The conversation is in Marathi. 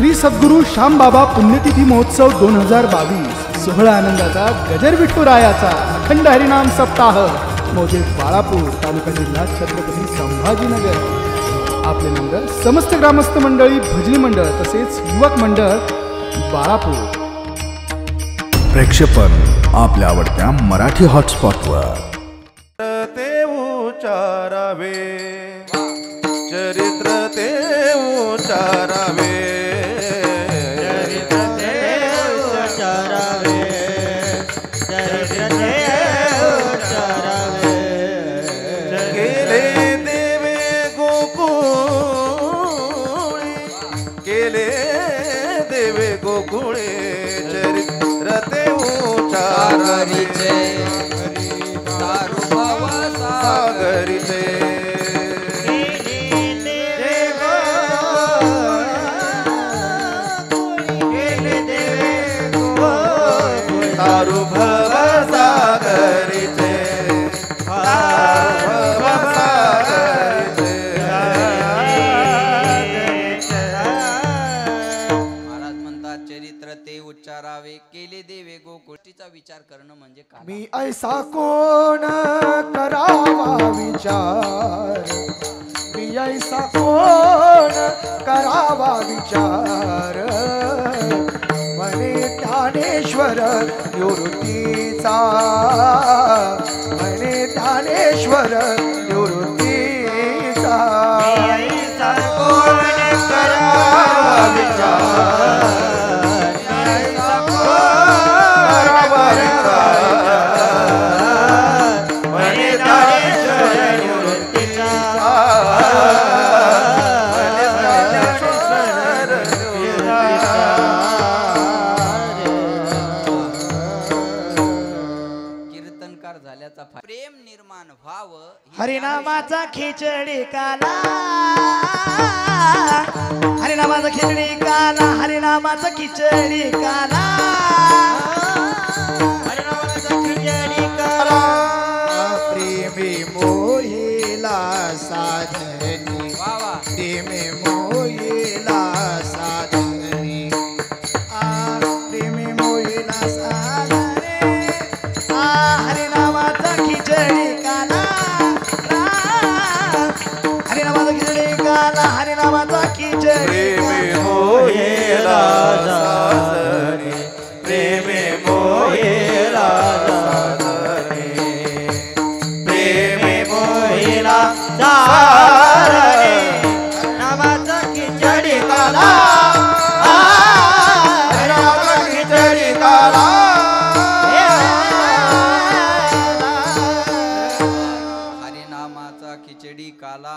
श्री सद्गुरू श्यामबाबा पुण्यतिथी महोत्सव दोन हजार बावीस. सोहळा आनंदाचा गजर विठुरायाचा अखंड हरिनाम सप्ताह. मौजे बाळापूर तालुका जिल्हा छत्रपती संभाजीनगर. आपले नंबर समस्त ग्रामस्थ मंडळी भजनी मंडळ तसेच युवक मंडळ बाळापूर. प्रेक्षेपण आपल्या आवडत्या मराठी हॉटस्पॉटवर. ते उचारावे चरित्र ते उचारावे गेले देवे गोकुळे चरित्र ते उचारिचे उच्चारावे केले देवे गो गोष्टीचा विचार करणं म्हणजे काय मी ऐसा कोण करावा विचार? मी ऐसा कोण करावा विचार? मने ज्ञानेश्वर निवृत्तीचा. मने ज्ञानेश्वर कीर्तनकार झाल्याचा प्रेम निर्माण व्हावं हरिनामाचा खिचडी काला. हरिनामाचा खिचडी काला. हरिनामाचा खिचडी काला. हरिनामाचा खिचडी काला. प्रेमी मोहिला साधनी खिचडी प्रेमे मोहेला साजरे प्रेमे मोहेला साजरे प्रेमे मोहेला साजरे नामाचा खिचडी काला खिचडी काला हरिनामाचा खिचडी काला.